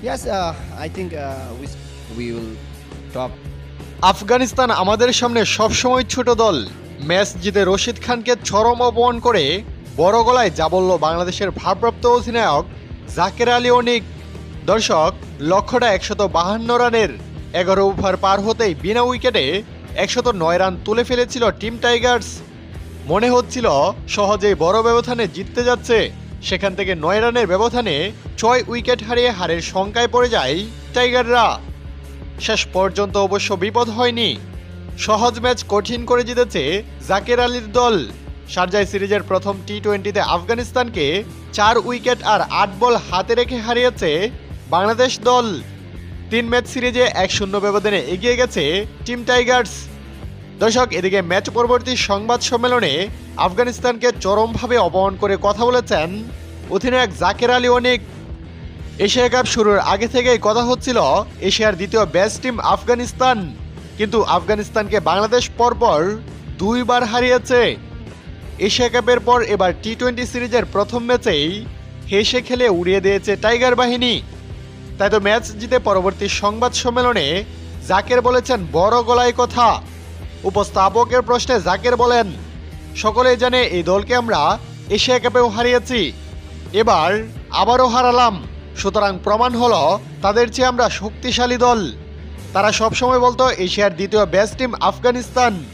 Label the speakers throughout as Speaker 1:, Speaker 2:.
Speaker 1: Yes, uh, I think uh, we we will top.
Speaker 2: Afghanistan আমাদের সামনে সবসময় ছোট দল। ম্যাচ জিতে রশিদ খানকে চরম অপমান করে বড় গলায় যা বলল বাংলাদেশের ভারপ্রাপ্ত অধিনায়ক জাকের আলী অনিক। দর্শক লক্ষ্যটা একশত বাহান্ন রানের এগারো ওভার পার হতেই বিনা উইকেটে একশত নয় রান তুলে ফেলেছিল টিম টাইগার্স। মনে হচ্ছিল সহজেই বড় ব্যবধানে জিততে যাচ্ছে। সেখান থেকে নয় রানের ব্যবধানে ছয় উইকেট হারিয়ে হারের শঙ্কায় পড়ে যায় টাইগাররা। শেষ পর্যন্ত অবশ্য বিপদ হয়নি। সহজ ম্যাচ কঠিন করে জিতেছে জাকের আলীর দল। শারজাই সিরিজের প্রথম টি টোয়েন্টিতে আফগানিস্তানকে চার উইকেট আর আট বল হাতে রেখে হারিয়েছে বাংলাদেশ দল। তিন ম্যাচ সিরিজে এক শূন্য ব্যবধানে এগিয়ে গেছে টিম টাইগার্স। দর্শক, এদিকে ম্যাচ পরবর্তী সংবাদ সম্মেলনে আফগানিস্তানকে চরমভাবে অপমান করে কথা বলেছেন অধিনায়ক জাকের আলী অনেক। এশিয়া কাপ শুরুর আগে থেকেই কথা হচ্ছিল এশিয়ার দ্বিতীয় বেস্ট টিম আফগানিস্তান। কিন্তু আফগানিস্তানকে বাংলাদেশ পরপর দুইবার হারিয়েছে। এশিয়া কাপের পর এবার টি টোয়েন্টি সিরিজের প্রথম ম্যাচেই হেসে খেলে উড়িয়ে দিয়েছে টাইগার বাহিনী। তাই তো ম্যাচ জিতে পরবর্তী সংবাদ সম্মেলনে জাকের বলেছেন বড় গলায় কথা। উপস্থাপকের প্রশ্নে জাকের বলেন, সকলেই জানে এই দলকে আমরা এশিয়া কাপেও হারিয়েছি। এবার আবারও হারালাম। সুতরাং প্রমাণ হলো, তাদের চেয়ে আমরা শক্তিশালী দল। তারা সবসময় বলতো, এশিয়ার দ্বিতীয় বেস্ট টিম আফগানিস্তান।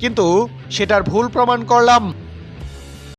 Speaker 2: কিন্তু সেটার ভুল প্রমাণ করলাম।